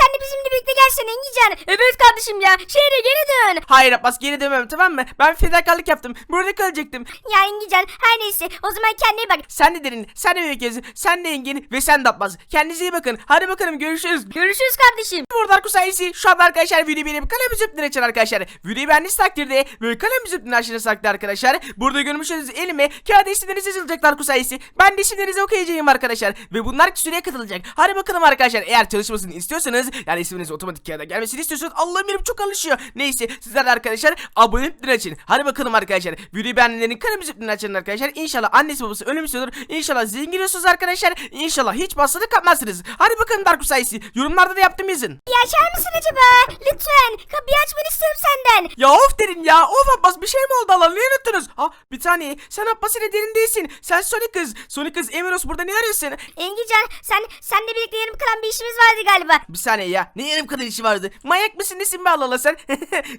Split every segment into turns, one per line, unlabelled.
sen de bizimle birlikte gelsene Engican. Evet kardeşim ya şehre geri dön.
Hayır Abbas geri dönmem tamam mı? Ben fedakarlık yaptım. Burada kalacaktım.
Ya Engican her neyse o zaman kendine bak.
Sen de derin, sen de Yazı, sen de Engin ve sen de Abbas. Kendinize iyi bakın. Hadi bakalım görüşürüz.
Görüşürüz kardeşim.
Burada ailesi şu anda arkadaşlar videoyu benim kanalımı zıptın açın arkadaşlar. Videoyu beğendiğiniz takdirde böyle kanalımı zıptın aşağıya saklı arkadaşlar. Burada görmüş olduğunuz elime kağıt isimleriniz yazılacak Arkus ailesi. Ben de isimlerinizi okuyacağım arkadaşlar. Ve bunlar süreye katılacak. Hadi bakalım arkadaşlar eğer çalışmasını istiyorsanız yani isminiz otomatik kağıda gelmesini istiyorsanız Allah'ım benim çok alışıyor. Neyse sizler de arkadaşlar abone olup açın. Hadi bakalım arkadaşlar. Videoyu beğenenlerin kanalımı zıptın açın arkadaşlar. İnşallah annesi babası ölümsüz olur. İnşallah zengin olursunuz arkadaşlar. İnşallah hiç basını kapmazsınız. Hadi bakalım Darkus ailesi. Yorumlarda da yaptım yazın.
Açar mısın acaba? Lütfen kapıyı açmanı istiyorum senden.
Ya of derin ya of Abbas bir şey mi oldu Allah niye unuttunuz? Ha bir saniye sen Abbas ile derin değilsin. Sen Sonic kız. Sonic kız Emiros burada ne arıyorsun?
Engican sen senle birlikte yarım kalan bir işimiz vardı galiba.
Bir saniye ya ne yarım kadar işi vardı? Manyak mısın nesin be Allah Allah sen?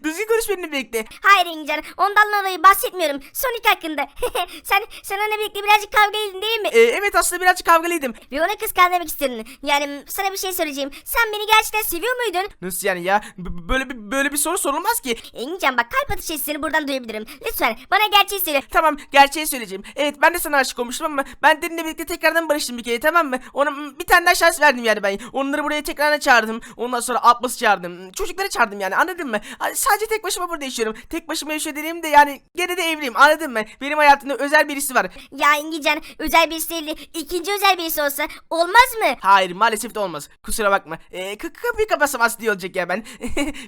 Düzgün konuş benimle birlikte.
Hayır Engican ondan dolayı bahsetmiyorum. Sonic hakkında. sen sen onunla birlikte birazcık kavga edin değil mi?
Ee, evet aslında birazcık kavgalıydım.
Ve ona kıskandırmak istedin. Yani sana bir şey söyleyeceğim. Sen beni gerçekten seviyor muydun?
Nasıl yani ya? B- böyle bir böyle bir soru sorulmaz ki.
Engincan bak kalp atışı sesini buradan duyabilirim. Lütfen bana gerçeği söyle.
Tamam gerçeği söyleyeceğim. Evet ben de sana aşık olmuştum ama ben Derin'le birlikte tekrardan barıştım bir kere tamam mı? Ona bir tane daha şans verdim yani ben. Onları buraya tekrardan çağırdım. Ondan sonra Atlas'ı çağırdım. Çocukları çağırdım yani anladın mı? Hani sadece tek başıma burada yaşıyorum. Tek başıma yaşıyor dediğimde yani gene de evliyim anladın mı? Benim hayatımda özel birisi var.
Ya Engincan özel birisi değil de ikinci özel birisi olsa olmaz mı?
Hayır maalesef de olmaz. Kusura bakma. Ee, kapıyı kapatsam aslı iyi olacak ya ben.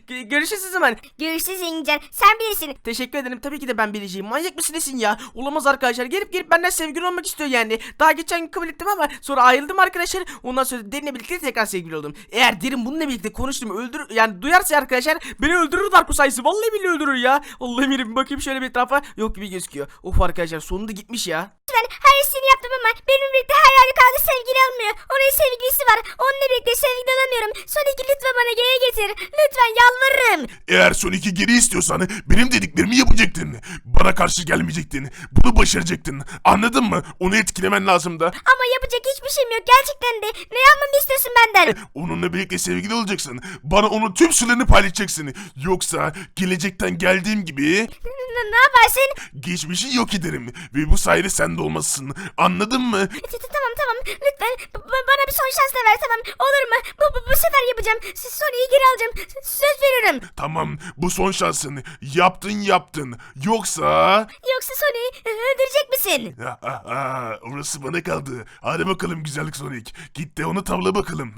Gö- Görüşürüz o zaman.
Görüşürüz Engincan. Sen bilirsin.
Teşekkür ederim. Tabii ki de ben bileceğim. Manyak mısın nesin ya? Olamaz arkadaşlar. Gelip gelip benden sevgili olmak istiyor yani. Daha geçen gün kabul ettim ama sonra ayrıldım arkadaşlar. Ondan sonra Derin'le birlikte tekrar sevgili oldum. Eğer Derin bununla birlikte konuştum öldür yani duyarsa arkadaşlar beni öldürür Darko sayısı. Vallahi bile öldürür ya. Allah'ım eminim bakayım şöyle bir etrafa. Yok gibi gözüküyor. Of arkadaşlar sonunda gitmiş ya.
Lütfen her istediğini yaptım ama benimle birlikte her halükarda sevgili almıyor. Onun sevgilisi var. Onunla birlikte sevgili alamıyorum. Sonic'i lütfen bana geri getir. Lütfen yalvarırım.
Eğer Sonic'i geri istiyorsan benim dediklerimi yapacaktın. Bana karşı gelmeyecektin. Bunu başaracaktın. Anladın mı? Onu etkilemen lazımdı.
Ama yapacak hiçbir şeyim yok gerçekten de. Ne yapmamı istiyorsun benden?
Onunla birlikte sevgili olacaksın. Bana onun tüm sırlarını paylaşacaksın. Yoksa gelecekten geldiğim gibi
N- ne yaparsın?
geçmişi yok ederim. Ve bu sayede sen de olmasın. Anladın mı?
T- t- Tamam tamam lütfen b- b- bana bir son şans da ver tamam olur mu? Bu, bu, bu sefer yapacağım. S- Sonic'i geri alacağım. S- Söz veriyorum.
Tamam bu son şansın. Yaptın yaptın. Yoksa...
Yoksa Sonic'i öldürecek misin?
Orası bana kaldı. Hadi bakalım güzellik Sonic. Git de onu tavla bakalım.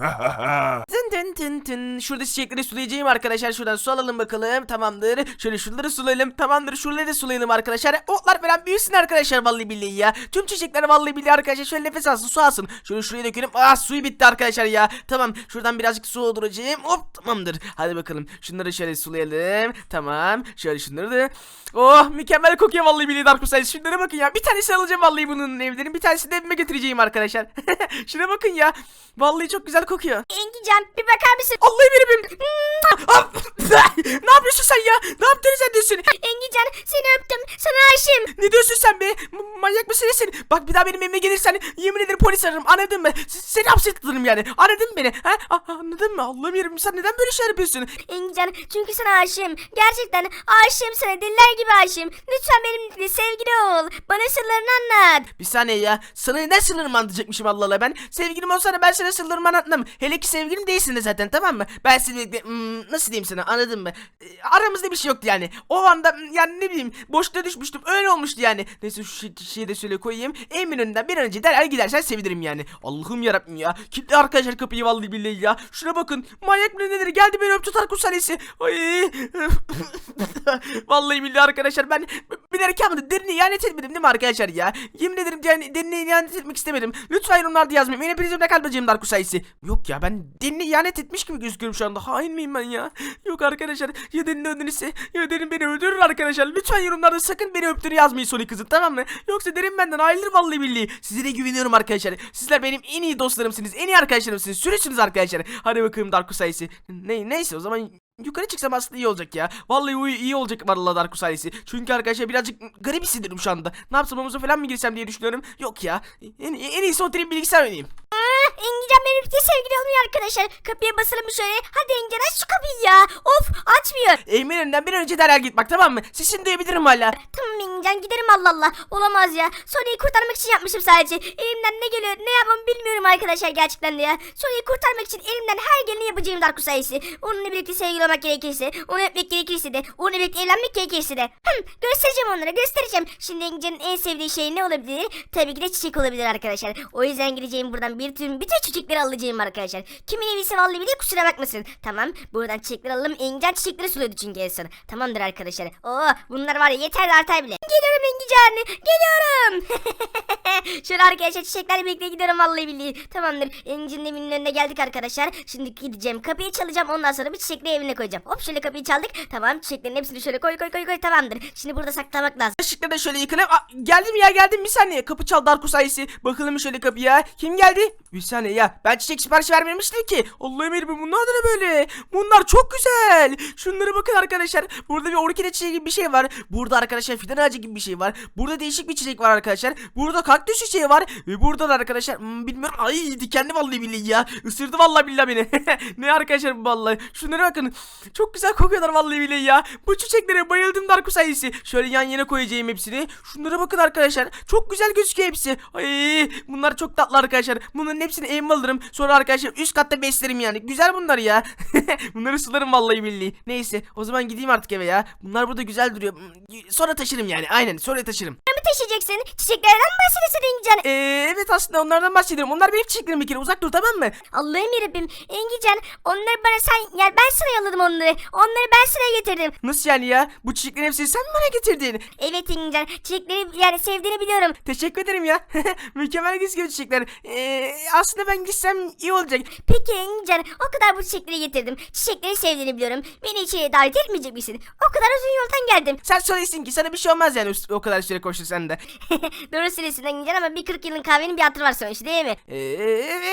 Tın tın tın tın. Şurada çiçekleri sulayacağım arkadaşlar. Şuradan su alalım bakalım. Tamamdır. Şöyle şunları sulayalım. Tamamdır. Şuraları sulayalım arkadaşlar. Otlar falan büyüsün arkadaşlar vallahi billahi ya. Tüm çiçekler vallahi billahi arkadaşlar. Şöyle nefes alsın su alsın. Şöyle şuraya dökelim. Ah suyu bitti arkadaşlar ya. Tamam. Şuradan birazcık su dolduracağım. Hop tamamdır. Hadi bakalım. Şunları şöyle sulayalım. Tamam. Şöyle şunları da. Oh mükemmel kokuyor vallahi billahi Dark. Şunlara bakın ya. Bir tanesi alacağım vallahi bunun evlerin. Bir tanesini de evime götüreceğim arkadaşlar. Şuna bakın ya. Vallahi çok güzel kokuyor.
Engincan bir bakar mısın?
Allah'ım. Ah! ne yapıyorsun sen ya? Ne yaptın sen diyorsun?
Engincan seni öptüm. Sana aşığım.
Ne diyorsun sen be? M- manyak mısın nesin? Bak bir daha benim evime gelirsen yemin ederim polis ararım anladın mı? S- seni hapse tıklarım yani anladın mı beni? Ha? Ah, anladın mı? Allah'ım yerim sen neden böyle şey yapıyorsun?
Engincan çünkü sana aşığım. Gerçekten aşığım sana deliler gibi aşığım. Lütfen benimle sevgili ol. Bana sırlarını anlat.
Bir saniye ya. Sana neden sırlarımı anlatacakmışım Allah Allah ben? Sevgilim olsana ben sana sırlarımı anlatmam. Hele ki sevgilim değilsin de zaten tamam mı? Ben seni hmm, nasıl diyeyim sana anladın mı? Ee, aramızda bir şey yoktu yani. O anda hmm, yani ne bileyim boşluğa düşmüştüm. Öyle olmuştu yani. Neyse şu şey, şeyi de şöyle koyayım. Emin önünden bir an önce derhal gidersen sevinirim yani. Allah'ım yarabbim ya. Kilitli arkadaşlar kapıyı vallahi billahi ya. Şuna bakın. Manyak mı nedir? Geldi beni öptü Tarkus Salisi. Ay. vallahi billahi arkadaşlar ben bilerek yapmadım. Derini ihanet etmedim değil mi arkadaşlar ya? Yemin ederim yani derini ihanet etmek istemedim. Lütfen yorumlarda yazmayın. Beni prizmde kalmayacağım Darkus Salisi. Yok ya ben derini ihanet etmiş gibi gözüküyorum şu anda. Hain miyim ben ya? Yok arkadaşlar. Ya derin öldürürse ya derin beni öldürür arkadaşlar. Lütfen yorumlarda sakın beni öptüğünü yazmayın Sonic kızım tamam mı? Yoksa derin benden ayrılır vallahi billahi. Sizlere güveniyorum arkadaşlar. Sizler benim en iyi dostlarımsınız. En iyi arkadaşlarımsınız. Sürüsünüz arkadaşlar. Hadi bakalım Darkus Salisi. Ne, neyse o zaman yukarı çıksam aslında iyi olacak ya. Vallahi uy- iyi olacak vallahi Darkus ailesi. Çünkü arkadaşlar birazcık garip hissediyorum şu anda. Ne yapsam havuza falan mı girsem diye düşünüyorum. Yok ya. En, en iyisi oturayım bilgisayar oynayayım.
Aa, Engincan benim birlikte sevgili olmuyor arkadaşlar. Kapıya basalım şöyle. Hadi Engincan aç şu kapıyı ya. Of açmıyor.
Eğimin önünden bir an önce derhal git bak tamam mı? Sesini duyabilirim hala.
Tamam Engincan giderim Allah Allah. Olamaz ya. Sonic'i kurtarmak için yapmışım sadece. Elimden ne geliyor ne yapmamı bilmiyorum arkadaşlar gerçekten de ya. Sonic'i kurtarmak için elimden her geleni yapacağım Darkus sayesi. Onunla birlikte sevgili olmak gerekirse, onu öpmek gerekirse de, onunla birlikte evlenmek gerekirse de. Hım, göstereceğim onlara göstereceğim. Şimdi Engincan'ın en sevdiği şey ne olabilir? Tabii ki de çiçek olabilir arkadaşlar. O yüzden gideceğim buradan bir tüm bütün çiçekleri alacağım arkadaşlar. Kimin evisi vallahi bile kusura bakmasın. Tamam buradan çiçekleri alalım. Engincan çiçekleri suluyordu çünkü en. Tamamdır arkadaşlar. Oo bunlar var ya yeter artar bile. Geliyorum Engincan. Geliyorum. Şöyle arkadaşlar çiçeklerle birlikte gidiyorum vallahi billahi. Tamamdır. Engin'in evinin önüne geldik arkadaşlar. Şimdi gideceğim kapıyı çalacağım. Ondan sonra bir çiçekleri evine koyacağım. Hop şöyle kapıyı çaldık. Tamam çiçeklerin hepsini şöyle koy koy koy koy. Tamamdır. Şimdi burada saklamak lazım.
Işıkları da şöyle yıkayalım. Aa, geldim ya geldim bir saniye. Kapı çal Darkus ailesi. Bakalım şöyle kapıya. Kim geldi? Bir saniye ya. Ben çiçek sipariş vermemiştim ki. Allah'ım elim bunlar da ne böyle? Bunlar çok güzel. Şunlara bakın arkadaşlar. Burada bir orkide çiçeği gibi bir şey var. Burada arkadaşlar fidan ağacı gibi bir şey var. Burada değişik bir çiçek var arkadaşlar. Burada kaktüs çiçeği var. Ve burada da arkadaşlar hmm, bilmiyorum. Ay dikenli vallahi billahi ya. Isırdı vallahi billahi beni. ne arkadaşlar bu vallahi. Şunlara bakın. Çok güzel kokuyorlar vallahi billahi ya. Bu çiçeklere bayıldım Darkus ailesi. Şöyle yan yana koyacağım hepsini. Şunlara bakın arkadaşlar. Çok güzel gözüküyor hepsi. Ay bunlar çok tatlı arkadaşlar. Bunların hepsini evime alırım. Sonra arkadaşlar üst katta beslerim yani. Güzel bunlar ya. Bunları sularım vallahi billahi. Neyse o zaman gideyim artık eve ya. Bunlar burada güzel duruyor. Sonra taşırım yani. Aynen sonra taşırım.
Taşıyacaksın? Çiçeklerden mi bahsediyorsun Engincan?
Ee, evet aslında onlardan bahsediyorum. Onlar benim çiçeklerim bir kere. Uzak dur tamam mı?
Allah'ım yarabbim. Engincan onları bana sen yani ben sana yolladım onları. Onları ben sana getirdim.
Nasıl yani ya? Bu çiçeklerin hepsini sen mi bana getirdin?
Evet Engincan çiçekleri yani sevdiğini biliyorum.
Teşekkür ederim ya. Mükemmel gözüküyor çiçekler. Ee, aslında ben gitsem iyi olacak.
Peki Engincan o kadar bu çiçekleri getirdim. Çiçekleri sevdiğini biliyorum. Beni içeriye davet etmeyecek misin? O kadar uzun yoldan geldim.
Sen söylesin ki sana bir şey olmaz yani o kadar süre koştu sen de.
Doğru söylüyorsun Engincan ama bir 40 yılın kahvenin bir hatırı var sonuçta değil mi?
Ee,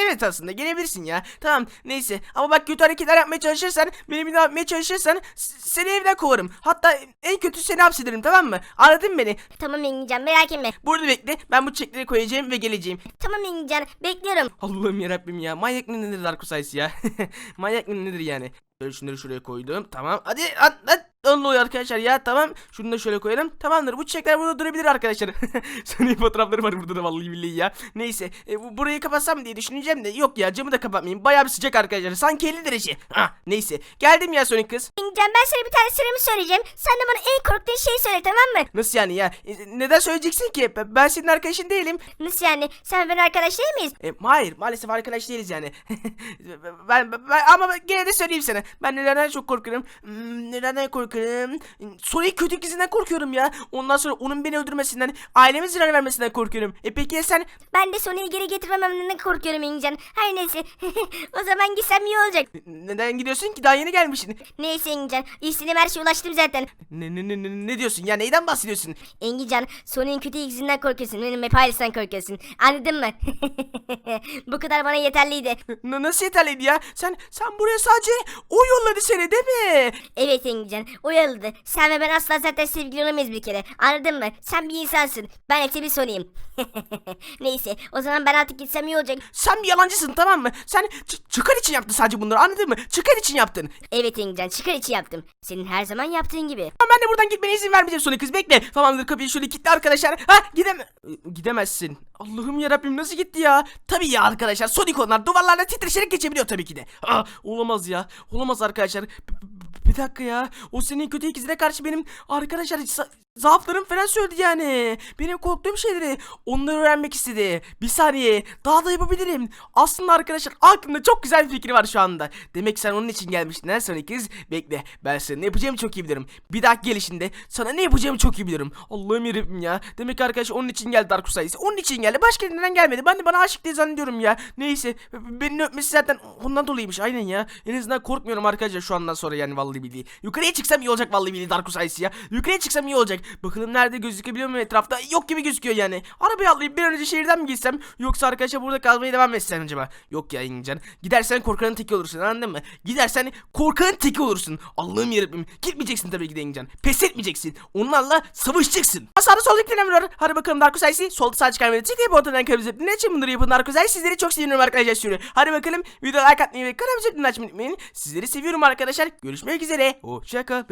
evet aslında gelebilirsin ya. Tamam neyse ama bak kötü hareketler yapmaya çalışırsan beni bir daha yapmaya çalışırsan s- seni evden kovarım. Hatta en kötü seni hapsederim tamam mı? Anladın mı beni?
Tamam Engincan merak etme.
Burada bekle ben bu çiçekleri koyacağım ve geleceğim.
Tamam Engincan bekliyorum.
Allah'ım yarabbim ya manyak mı nedir Darko Sayısı ya? manyak mı nedir yani? Böyle şunları şuraya koydum tamam hadi at at. Oluyor arkadaşlar ya tamam. Şunu da şöyle koyalım. Tamamdır. Bu çiçekler burada durabilir arkadaşlar. Senin fotoğrafları var burada da vallahi billahi ya. Neyse. E, bu, burayı kapatsam diye düşüneceğim de yok ya camı da kapatmayayım. Bayağı bir sıcak arkadaşlar. Sanki 50 derece. Ah neyse. Geldim ya Sonic kız.
Engincan ben sana bir tane sırrımı söyleyeceğim. Sen de bana en korktuğun şeyi söyle tamam mı?
Nasıl yani ya? E, neden söyleyeceksin ki? Ben- Ben senin arkadaşın değilim.
Nasıl yani? Sen ben arkadaş değil miyiz?
E, hayır maalesef arkadaş değiliz yani. ben, ben- ben- ama ben gene de söyleyeyim sana. Ben nelerden çok korkuyorum. Hmm, nelerden korkuyorum? Sonic kötü ikizinden korkuyorum ya. Ondan sonra onun beni öldürmesinden, aileme zarar vermesinden korkuyorum. E peki ya sen?
Ben de Sony'yi geri getirmememden korkuyorum Engincan. Her neyse. o zaman gitsem iyi olacak.
Neden gidiyorsun ki? Daha yeni gelmişsin.
Neyse Engincan. İstediğim her şeye ulaştım zaten.
Ne, ne, ne, ne, diyorsun ya? Neyden bahsediyorsun?
Engincan Sony'nin kötü izinden korkuyorsun. Benim hep ailesinden korkuyorsun. Anladın mı? Bu kadar bana yeterliydi.
N- nasıl yeterliydi ya? Sen sen buraya sadece o yolladı seni değil mi?
Evet Engincan. Uyarıldı. Sen ve ben asla zaten sevgili olamayız bir kere. Anladın mı? Sen bir insansın. Ben ise bir Sony'yim. Neyse. O zaman ben artık gitsem iyi olacak.
Sen bir yalancısın tamam mı? Sen çıkar için yaptın sadece bunları anladın mı? Çıkar için yaptın.
Evet Engincan. Çıkar içi yaptım. Senin her zaman yaptığın gibi.
Ama ben de buradan gitmene izin vermeyeceğim Sonic kız bekle. Tamamdır kapıyı şöyle kilitli arkadaşlar. Ha gideme gidemezsin. Allah'ım yarabbim nasıl gitti ya? Tabii ya arkadaşlar Sonic onlar duvarlarla titreşerek geçebiliyor tabii ki de. Aa, olamaz ya. Olamaz arkadaşlar. B- b- bir dakika ya. O senin kötü ikizine karşı benim arkadaşlar za- zaaflarım falan söyledi yani. Benim korktuğum şeyleri onları öğrenmek istedi. Bir saniye. Daha da yapabilirim. Aslında arkadaşlar aklımda çok güzel bir fikri var şu anda. Demek sen onun için gelmiştin ha Sonic kız. Bekle. Ben sana ne yapacağımı çok iyi bilirim. Bir dahaki gelişinde sana ne yapacağımı çok iyi bilirim. Allah'ım yarabbim ya. Demek arkadaş onun için geldi Darkus sayısı. Onun için geldi. Başka neden gelmedi? Ben de bana aşık diye zannediyorum ya. Neyse. Beni öpmesi zaten ondan dolayıymış. Aynen ya. En azından korkmuyorum arkadaşlar şu andan sonra yani vallahi billahi. Yukarıya çıksam iyi olacak vallahi billahi Darkus sayısı ya. Yukarıya çıksam iyi olacak. Bakalım nerede gözükebiliyor mu etrafta? Yok gibi gözüküyor yani. Arabaya atlayıp bir an önce şehirden mi gitsem? Yoksa arkadaşlar burada kalmaya devam etsem acaba? Yok ya İngilizcan. Gidersen korkanın teki olursun anladın mı? Gidersen korkanın teki olursun. Allah'ım yarabbim. Gitmeyeceksin tabii ki de İngilizcan. Pes etmeyeceksin. Onlarla savaşacaksın. Sağda solda bir var. Hadi bakalım Darko Saysi. Solda sağ beni tıklayıp ortadan kanalımıza ne için bunları yapın Darko Saysi. Sizleri çok seviyorum arkadaşlar. Hadi bakalım. Video like atmayı ve kanalımıza bildirim açmayı unutmayın. Sizleri seviyorum arkadaşlar. Görüşmek üzere. Hoşçakalın.